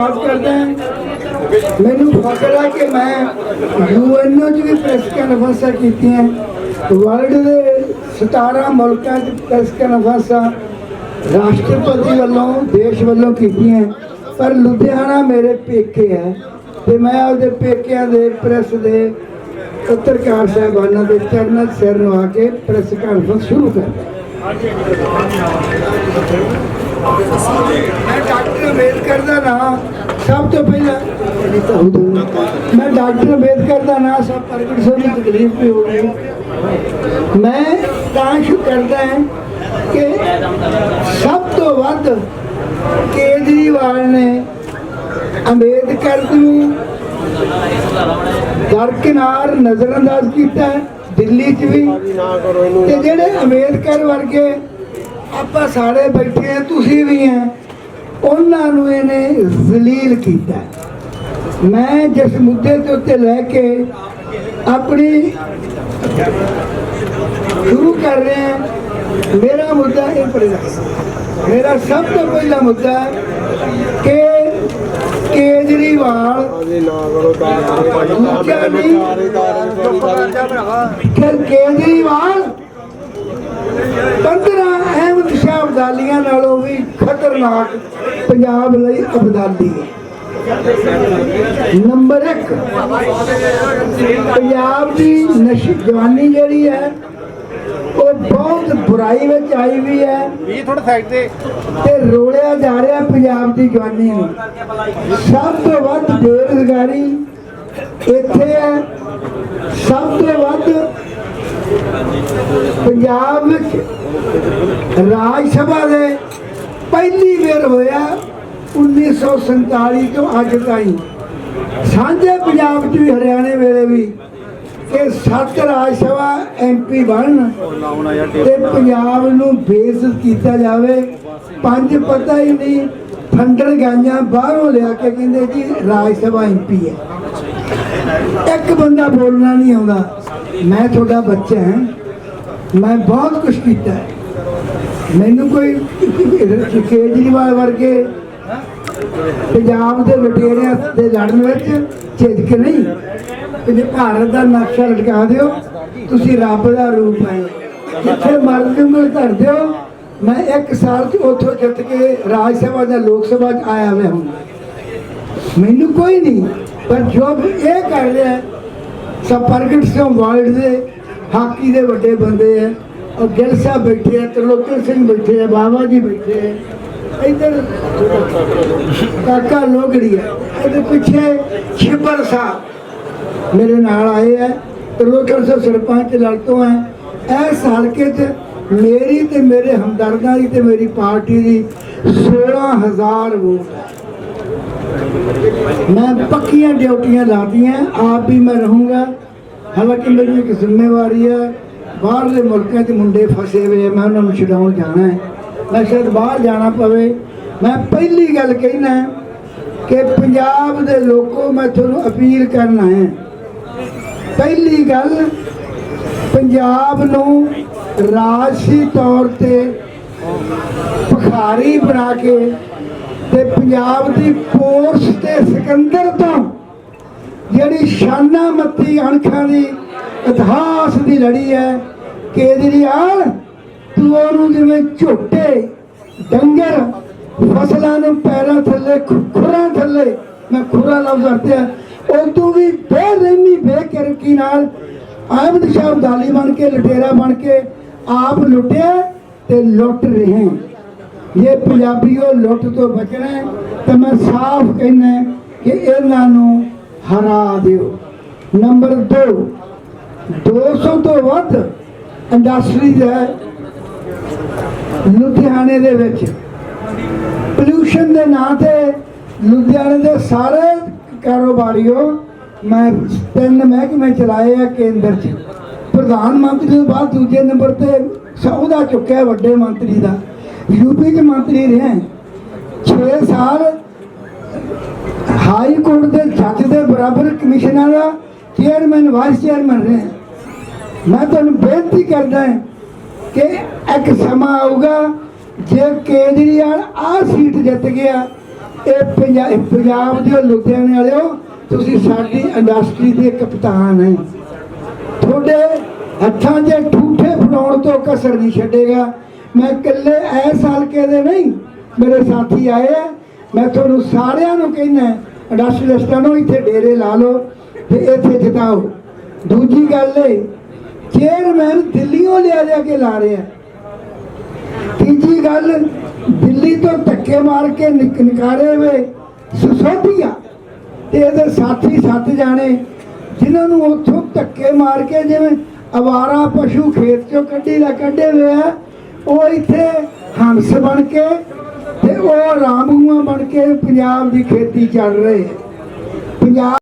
ਬਾਤ ਕਰਦਾ ਮੈਨੂੰ ਫਖਰ ਹੈ ਕਿ ਮੈਂ ਯੂਐਨਓ ਚ ਵੀ ਪ੍ਰੈਸ ਕਾਨਫਰੰਸਾਂ ਕੀਤੀਆਂ। ਵਰਲਡ ਦੇ 17 ਮੁਲਕਾਂ ਚ ਪ੍ਰੈਸ ਕਾਨਫਰੰਸਾਂ ਰਾਸ਼ਟਰਪਤੀ ਵੱਲੋਂ, ਦੇਸ਼ ਵੱਲੋਂ ਕੀਤੀਆਂ। ਪਰ ਲੁਧਿਆਣਾ ਮੇਰੇ ਪੇਕੇ ਹੈ ਤੇ ਮੈਂ ਉਹਦੇ ਪੇਕਿਆਂ ਦੇ ਪ੍ਰੈਸ ਦੇ ਪੱਤਰਕਾਰ ਸਾਹਿਬਾਨਾਂ ਦੇ ਚਰਨਾਂ ਸਿਰ ਨੂੰ ਆ ਕੇ ਪ੍ਰੈਸ ਕਾਨਫਰੰਸ ਸ਼ੁਰੂ ਕਰਦਾ ਮੈਂ ਡਾਕਟਰ ਅੰਬੇਦਕਰ ਦਾ ਨਾਮ ਸਭ ਤੋਂ ਪਹਿਲਾਂ ਮੈਂ ਡਾਕਟਰ ਅੰਬੇਦਕਰ ਦਾ ਨਾਮ ਸਭ ਪ੍ਰਗਟ ਸਿੰਘ ਦੀ ਤਕਲੀਫ ਵੀ ਹੋ ਗਈ। ਮੈਂ ਤਾਂ ਸ਼ੁਰੂ ਕਰਦਾ ਹਾਂ ਕਿ ਸਭ ਤੋਂ ਵੱਧ ਕੇਜਰੀਵਾਲ ਨੇ ਅੰਬੇਦਕਰ ਨੂੰ ਦਰਕਿਨਾਰ ਨਜ਼ਰਅੰਦਾਜ਼ ਕੀਤਾ ਦਿੱਲੀ 'ਚ ਵੀ। ਤੇ ਜਿਹੜੇ ਅੰਬੇਦਕਰ ਵਰਗੇ ਆਪਾਂ ਸਾਰੇ ਬੈਠੇ ਆ ਤੁਸੀਂ ਵੀ ਆ ਉਹਨਾਂ ਨੂੰ ਇਹਨੇ ਜ਼ਲੀਲ ਕੀਤਾ। ਮੈਂ ਜਿਸ ਮੁੱਦੇ ਦੇ ਉੱਤੇ ਲੈ ਕੇ ਆਪਣੀ ਸ਼ੁਰੂ ਕਰ ਰਹੇ ਹਾਂ, ਮੇਰਾ ਮੁੱਦਾ ਇਹ ਪੜੇਗਾ ਮੇਰਾ ਸਭ ਤੋਂ ਪਹਿਲਾ ਮੁੱਦਾ ਕਿ ਕੇਜਰੀਵਾਲ ਦੂਜਾ ਕੇਜਰੀਵਾਲ 15 ਅਬਦਾਲੀਆਂ ਨਾਲੋਂ ਵੀ ਖਤਰਨਾਕ ਪੰਜਾਬ ਲਈ ਅਬਦਾਲੀ ਨੰਬਰ 1 ਪੰਜਾਬ ਦੀ ਨਸ਼ੀ ਜਵਾਨੀ ਜਿਹੜੀ ਹੈ, ਉਹ ਬਹੁਤ ਬੁਰਾਈ ਵਿੱਚ ਆਈ ਵੀ ਹੈ ਵੀ ਥੋੜਾ ਸਾਈਡ ਤੇ ਤੇ ਰੋਲਿਆ ਜਾ ਰਿਹਾ ਪੰਜਾਬ ਦੀ ਜਵਾਨੀ ਨੂੰ। ਸਭ ਤੋਂ ਵੱਧ ਬੇਰੁਜ਼ਗਾਰੀ ਇੱਥੇ ਹੈ, ਸਭ ਤੋਂ ਵੱਧ ਪੰਜਾਬ ਵਿੱਚ ਰਾਜ ਸਭਾ ਦੇ ਪਹਿਲੀ ਵਾਰ ਹੋਇਆ 1947 ਤੋਂ ਅੱਜ ਤਾਈਂ। ਸਾਂਝੇ ਪੰਜਾਬ 'ਚ ਵੀ, ਹਰਿਆਣੇ ਵੇਲੇ ਵੀ ਕਿ ਸੱਤ ਰਾਜ ਸਭਾ ਐਮਪੀ ਬਣਨ ਤੇ ਪੰਜਾਬ ਨੂੰ ਬੇਇੱਜ਼ਤ ਕੀਤਾ ਜਾਵੇ। ਪੰਜ ਪਤਾ ਹੀ ਨਹੀਂ, ਫੰਡਰ ਗਾਈਆਂ ਬਾਹਰੋਂ ਲਿਆ ਕੇ ਕਹਿੰਦੇ ਜੀ ਰਾਜ ਸਭਾ ਐਮਪੀ ਹੈ। ਇੱਕ ਬੰਦਾ ਬੋਲਣਾ ਨਹੀਂ ਆਉਂਦਾ। ਮੈਂ ਤੁਹਾਡਾ ਬੱਚਾ ਹਾਂ। ਮੈਂ ਬਹੁਤ ਕੁਝ ਕੀਤਾ। ਹੈ ਮੈਨੂੰ ਕੋਈ ਕੇਜਰੀਵਾਲ ਵਰਗੇ ਪੰਜਾਬ ਦੇ ਲੁਟੇਰਿਆਂ ਦੇ ਲੜਨ ਵਿੱਚ ਝਿਜਕ ਨਹੀਂ। ਕਿ ਭਾਰਤ ਦਾ ਨਕਸ਼ਾ ਲਟਕਾ ਦਿਓ। ਤੁਸੀਂ ਰੱਬ ਦਾ ਰੂਪ ਹੈ। ਜਿੱਥੇ ਮਰਜ਼ੀ ਉਂਗਲ ਧਰ ਦਿਓ। ਮੈਂ ਇੱਕ ਸਾਲ ਚ ਉੱਥੋਂ ਜਿੱਤ ਕੇ ਰਾਜ ਸਭਾ ਜਾਂ ਲੋਕ ਸਭਾ ਚ ਆਇਆ ਮੈਂ ਹੁਣ ਮੈਨੂੰ ਕੋਈ ਨਹੀਂ, ਪਰ ਜੋ ਇਹ ਕਰ ਰਿਹਾ ਸਭ ਪ੍ਰਗਟ ਸਿੰਘ ਵਰਲਡ ਦੇ ਹਾਕੀ ਦੇ ਵੱਡੇ ਬੰਦੇ ਹੈ ਔਰ ਗਿੱਲ ਸਾਹਿਬ ਬੈਠੇ ਆ ਤਰਲੋਚਨ ਸਿੰਘ ਬੈਠੇ ਆ ਬਾਬਾ ਜੀ ਬੈਠੇ ਆ ਇੱਧਰ ਕਾਕਾ ਲੋਗੜੀ ਹੈ ਇਹਦੇ ਪਿੱਛੇ ਛਿੱਬਰ ਸਾਹਿਬ ਮੇਰੇ ਨਾਲ ਆਏ ਹੈ ਤਰਲੋਚਨ ਸਿੰਘ ਸਰਪੰਚ ਲੜਤੋਂ ਹੈ ਇਸ ਹਲਕੇ 'ਚ ਮੇਰੀ ਤੇ ਮੇਰੇ ਹਮਦਰਦਾਂ ਦੀ ਤੇ ਮੇਰੀ ਪਾਰਟੀ ਦੀ 16000 ਵੋਟ ਹੈ ਮੈਂ ਪੱਕੀਆਂ ਡਿਊਟੀਆਂ ਲਾਤੀਆਂ, ਆਪ ਵੀ ਮੈਂ ਰਹੂੰਗਾ। ਹਾਲਾਂਕਿ ਮੇਰੀ ਇੱਕ ਜ਼ਿੰਮੇਵਾਰੀ ਹੈ, ਬਾਹਰਲੇ ਮੁਲਕਾਂ 'ਚ ਮੁੰਡੇ ਫਸੇ ਹੋਏ ਮੈਂ ਉਹਨਾਂ ਨੂੰ ਛਡਾਉਣ ਜਾਣਾ ਹੈ। ਮੈਂ ਸ਼ਾਇਦ ਬਾਹਰ ਜਾਣਾ ਪਵੇ। ਮੈਂ ਪਹਿਲੀ ਗੱਲ ਕਹਿਣਾ ਕਿ ਪੰਜਾਬ ਦੇ ਲੋਕੋ ਮੈਂ ਤੁਹਾਨੂੰ ਅਪੀਲ ਕਰਨਾ ਹੈ। ਪਹਿਲੀ ਗੱਲ, ਪੰਜਾਬ ਨੂੰ ਰਾਜਸੀ ਤੌਰ ਤੇ ਭਿਖਾਰੀ ਬਣਾ ਕੇ ਤੇ ਪੰਜਾਬ ਦੀ ਪੋਰਸ ਤੇ ਸਿਕੰਦਰ ਤੋਂ ਜਿਹੜੀ ਸ਼ਾਨਾ ਮੱਤੀ ਅਣਖਾਂ ਦੀ ਇਤਿਹਾਸ ਦੀ ਲੜੀ ਹੈ ਕੇਜਰੀਵਾਲ ਤੂੰ ਉਹਨੂੰ ਜਿਵੇਂ ਝੋਟੇ, ਡੰਗਰ ਫਸਲਾਂ ਨੂੰ ਪੈਰਾਂ ਥੱਲੇ ਖੁ- ਖੁਰਾਂ ਥੱਲੇ, ਮੈਂ ਖੁਰਾ ਲਫ਼ਜ਼ ਵਰਤਿਆ ਉਹ ਤੂੰ ਵੀ ਬੇਰਹਿਮੀ, ਬੇਕਿਰਕੀ ਨਾਲ ਆਬਦ ਸ਼ਾਹ ਦਾਲੀ ਬਣ ਕੇ, ਲਟੇਰਾ ਬਣ ਕੇ ਆਪ ਲੁੱਟਿਆ ਤੇ ਲੁੱਟ ਰਹੇ ਹੈ। ਇਹ ਪੰਜਾਬੀਓ ਲੁੱਟ ਤੋਂ ਬਚਣਾ ਹੈ, ਤਾਂ ਮੈਂ ਸਾਫ਼ ਕਹਿੰਦਾ ਕਿ ਇਹਨਾਂ ਨੂੰ ਹਰਾ ਦਿਓ। ਨੰਬਰ 2 200 ਤੋਂ ਵੱਧ ਇੰਡਸਟਰੀਜ਼ ਹੈ ਲੁਧਿਆਣੇ ਦੇ ਵਿੱਚ। ਪੋਲੂਸ਼ਨ ਦੇ ਨਾਂ ਤੇ ਲੁਧਿਆਣੇ ਦੇ ਸਾਰੇ ਕਾਰੋਬਾਰੀਓ, ਮੈਂ ਤਿੰਨ ਮਹਿਕਮੇ ਚਲਾਏ ਆ ਕੇਂਦਰ 'ਚ। ਪ੍ਰਧਾਨ ਮੰਤਰੀ ਤੋਂ ਬਾਅਦ ਦੂਜੇ ਨੰਬਰ ਤੇ ਸੌਦਾ ਚੁੱਕਿਆ ਵੱਡੇ ਮੰਤਰੀ ਦਾ। ਯੂਪੀ 'ਚ ਮੰਤਰੀ ਰਿਹਾ। 6 ਸਾਲ ਹਾਈ ਕੋਰਟ ਦੇ ਜੱਜ ਦੇ ਬਰਾਬਰ ਕਮਿਸ਼ਨਰ ਦਾ ਚੇਅਰਮੈਨ, ਵਾਈਸ ਚੇਅਰਮੈਨ ਰਿਹਾ ਮੈਂ ਤੁਹਾਨੂੰ ਬੇਨਤੀ ਕਰਦਾ ਹਾਂ ਕਿ ਇੱਕ ਸਮਾਂ ਆਊਗਾ ਜੇ ਕੇਜਰੀਵਾਲ ਆਹ ਸੀਟ ਜਿੱਤ ਗਿਆ, ਇਹ ਪੰਜਾ- ਪੰਜਾਬ ਦੇ ਲੁਧਿਆਣੇ ਵਾਲਿਓ, ਤੁਸੀਂ ਸਾਡੀ ਇੰਡਸਟਰੀ ਦੇ ਕਪਤਾਨ ਹੈ। ਤੁਹਾਡੇ ਹੱਥਾਂ 'ਚ ਠੂਠੇ ਫੜਾਉਣ ਤੋਂ ਕਸਰ ਨਹੀਂ ਛੱਡੇਗਾ। ਮੈਂ ਇਕੱਲੇ ਐਸ ਹਲਕੇ ਦੇ ਨਹੀਂ, ਮੇਰੇ ਸਾਥੀ ਆਏ ਆ। ਮੈਂ ਤੁਹਾਨੂੰ ਸਾਰਿਆਂ ਨੂੰ ਕਹਿੰਦਾ ਇੰਡਸਟਰੀਲਿਸਟਾਂ ਨੂੰ ਇੱਥੇ ਡੇਰੇ ਲਾ ਲਓ ਤੇ ਇੱਥੇ ਜਿਤਾਓ ਦੂਜੀ ਗੱਲ ਏ ਚੇਅਰਮੈਨ ਦਿੱਲੀੋਂ ਲਿਆ ਲਿਆ ਕੇ ਲਾ ਰਹੇ ਆ। ਤੀਜੀ ਗੱਲ, ਦਿੱਲੀ ਤੋਂ ਧੱਕੇ ਮਾਰ ਕੇ ਨਿਕ- ਨਿਕਾਲੇ ਵੇ ਸੁਸੋਧੀਆ ਤੇ ਇਹਦੇ ਸਾਥੀ ਸੱਤ ਜਾਣੇ, ਜਿਨ੍ਹਾਂ ਨੂੰ ਉੱਥੋਂ ਧੱਕੇ ਮਾਰ ਕੇ ਜਿਵੇਂ ਅਵਾਰਾ ਪਸ਼ੂ ਖੇਤ ਚੋਂ ਕੱਢੀ ਦਾ ਕੱਢੇ ਵੇ ਆ, ਉਹ ਇੱਥੇ ਹੰਸ ਬਣ ਕੇ ਤੇ ਉਹ ਰਾਮੂਆਂ ਬਣ ਕੇ ਪੰਜਾਬ ਦੀ ਖੇਤੀ ਚੱਲ ਰਹੇ ਪੰਜਾਬ